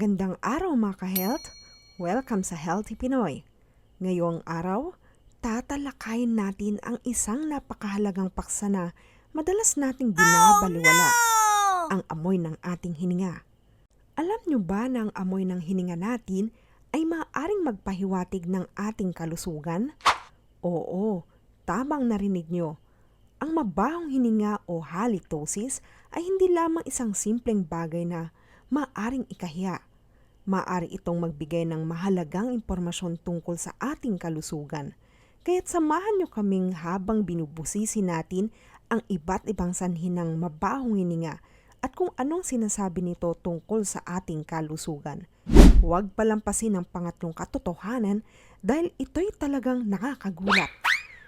Magandang araw mga ka-health! Welcome sa Healthy Pinoy. Ngayong araw, tatalakayin natin ang isang napakahalagang paksa na madalas nating binabaliwala, ang amoy ng ating hininga. Alam nyo ba na ang amoy ng hininga natin ay maaaring magpahiwatig ng ating kalusugan? Oo, tamang narinig nyo. Ang mabahong hininga o halitosis ay hindi lamang isang simpleng bagay na maaring ikahiya. Maari itong magbigay ng mahalagang impormasyon tungkol sa ating kalusugan. Kaya't samahan nyo kaming habang binubusisi natin ang iba't ibang sanhi ng mabahong hininga at kung anong sinasabi nito tungkol sa ating kalusugan. Huwag palampasin ang pangatlong katotohanan dahil ito'y talagang nakakagulat.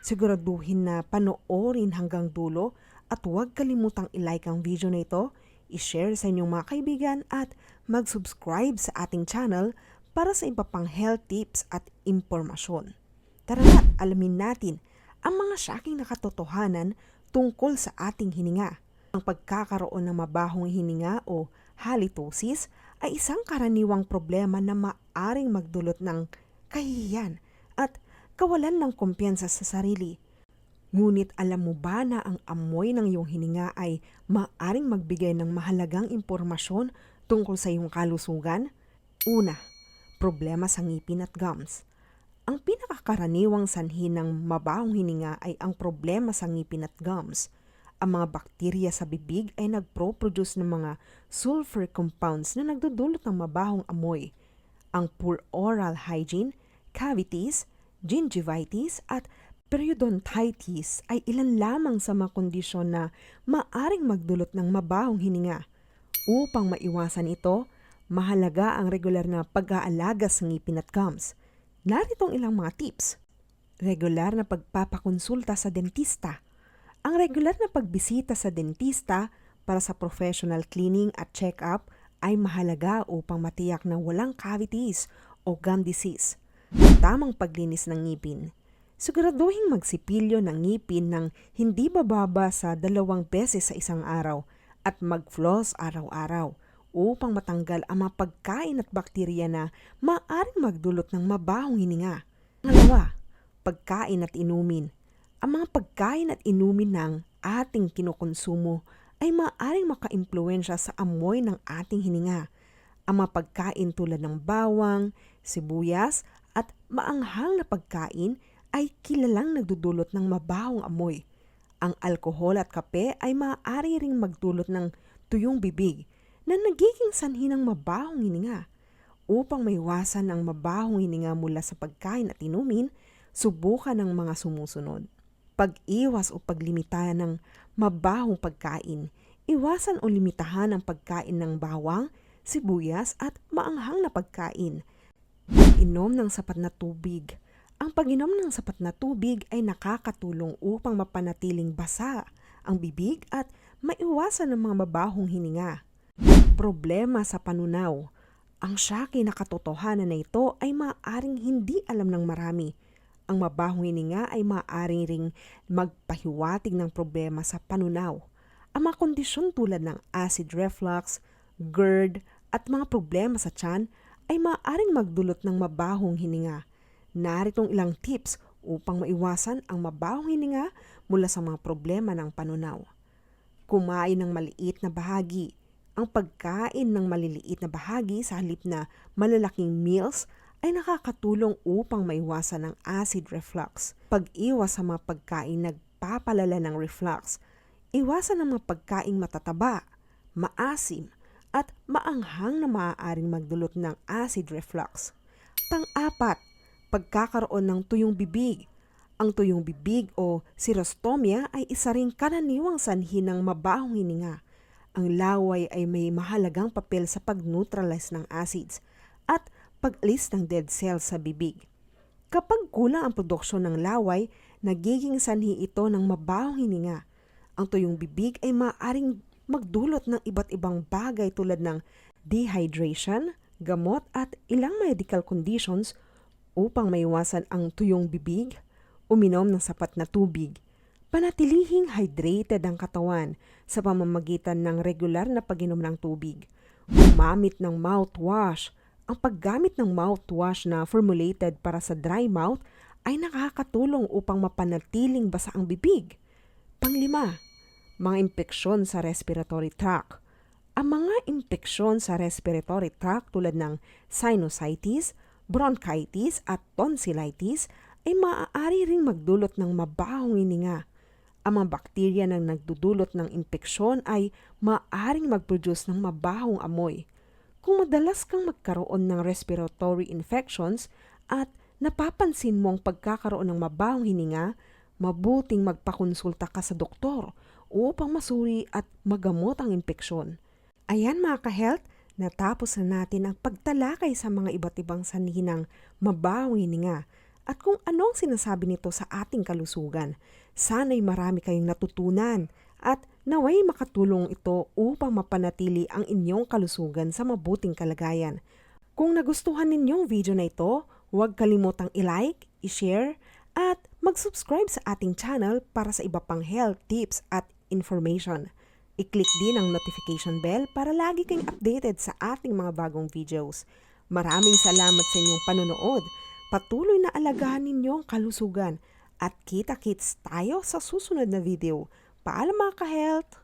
Siguraduhin na panoorin hanggang dulo at huwag kalimutang ilike ang video na ito, i-share sa inyong mga kaibigan at mag-subscribe sa ating channel para sa iba pang health tips at impormasyon. Tara na't alamin natin ang mga shocking na katotohanan tungkol sa ating hininga. Ang pagkakaroon ng mabahong hininga o halitosis ay isang karaniwang problema na maaring magdulot ng kahihiyan at kawalan ng kumpiyansa sa sarili. Ngunit alam mo ba na ang amoy ng iyong hininga ay maaring magbigay ng mahalagang impormasyon tungkol sa iyong kalusugan? Una, problema sa ngipin at gums. Ang pinakakaraniwang sanhi ng mabahong hininga ay ang problema sa ngipin at gums. Ang mga bakterya sa bibig ay nagpro-produce ng mga sulfur compounds na nagdudulot ng mabahong amoy. Ang poor oral hygiene, cavities, gingivitis at periodontitis ay ilan lamang sa mga kondisyon na maaring magdulot ng mabahong hininga. Upang maiwasan ito, mahalaga ang regular na pag-aalaga sa ngipin at gums. Narito ang ilang mga tips. Regular na pagpapakonsulta sa dentista. Ang regular na pagbisita sa dentista para sa professional cleaning at check-up ay mahalaga upang matiyak na walang cavities o gum disease. Tamang paglinis ng ngipin. Siguraduhin magsipilyo ng ngipin ng hindi bababa sa dalawang beses sa isang araw at mag-floss araw-araw upang matanggal ang mga pagkain at bakterya na maaaring magdulot ng mabahong hininga. Pangalawa, pagkain at inumin. Ang mga pagkain at inumin ng ating kinukonsumo ay maaaring makaimpluensya sa amoy ng ating hininga. Ang mga pagkain tulad ng bawang, sibuyas at maanghang na pagkain ay kilalang nagdudulot ng mabahong amoy. Ang alkohol at kape ay maaari ring magdulot ng tuyong bibig na nagiging sanhi ng mabahong hininga. Upang maiwasan ang mabahong hininga mula sa pagkain at inumin, subukan ang mga sumusunod. Pag-iwas o paglimitahan ng mabahong pagkain. Iwasan o limitahan ang pagkain ng bawang, sibuyas at maanghang na pagkain. Inom ng sapat na tubig. Ang pag-inom ng sapat na tubig ay nakakatulong upang mapanatiling basa ang bibig at maiwasan ang mga mabahong hininga. Problema sa panunaw. Ang syaki na katotohanan na ito ay maaaring hindi alam ng marami. Ang mabahong hininga ay maaaring ring magpahiwatig ng problema sa panunaw. Ang mga kondisyon tulad ng acid reflux, GERD at mga problema sa tiyan ay maaaring magdulot ng mabahong hininga. Naritong ilang tips upang maiwasan ang mabahong hininga mula sa mga problema ng panunaw. Kumain ng maliit na bahagi. Ang pagkain ng maliliit na bahagi sa halip na malalaking meals ay nakakatulong upang maiwasan ang acid reflux. Pag-iwas sa mga pagkain nagpapalala ng reflux. Iwasan ang mga pagkaing matataba, maasim, at maanghang na maaaring magdulot ng acid reflux. Pang-apat, pagkakaroon ng tuyong bibig. Ang tuyong bibig o xerostomia ay isa ring karaniwang sanhi ng mabahong hininga. Ang laway ay may mahalagang papel sa pag-neutralize ng acids at pag-alis ng dead cells sa bibig. Kapag kulang ang produksyon ng laway, nagiging sanhi ito ng mabahong hininga. Ang tuyong bibig ay maaaring magdulot ng iba't ibang bagay tulad ng dehydration, gamot at ilang medical conditions upang maiwasan ang tuyong bibig, uminom ng sapat na tubig. Panatilihing hydrated ang katawan sa pamamagitan ng regular na pag-inom ng tubig. Gumamit ng mouthwash. Ang paggamit ng mouthwash na formulated para sa dry mouth ay nakakatulong upang mapanatiling basa ang bibig. Panglima, mga impeksyon sa respiratory tract. Ang mga impeksyon sa respiratory tract tulad ng sinusitis, bronchitis at tonsillitis ay maaari ring magdulot ng mabahong hininga. Ang mga bakterya na nagdudulot ng impeksyon ay maaaring mag-produce ng mabahong amoy. Kung madalas kang magkaroon ng respiratory infections at napapansin mo ang pagkakaroon ng mabahong hininga, mabuting magpakonsulta ka sa doktor upang masuri at magamot ang impeksyon. Ayan mga ka-health, natapos na natin ang pagtalakay sa mga iba't ibang sanhi ng mabahong hininga at kung anong sinasabi nito sa ating kalusugan. Sana'y marami kayong natutunan at naway makatulong ito upang mapanatili ang inyong kalusugan sa mabuting kalagayan. Kung nagustuhan ninyong video na ito, huwag kalimutang i-like, i-share, at mag-subscribe sa ating channel para sa iba pang health tips at information. I-click din ang notification bell para lagi kayong updated sa ating mga bagong videos. Maraming salamat sa inyong panonood. Patuloy na alagahan ninyo ang kalusugan at kita-kits tayo sa susunod na video. Paalam mga ka-health!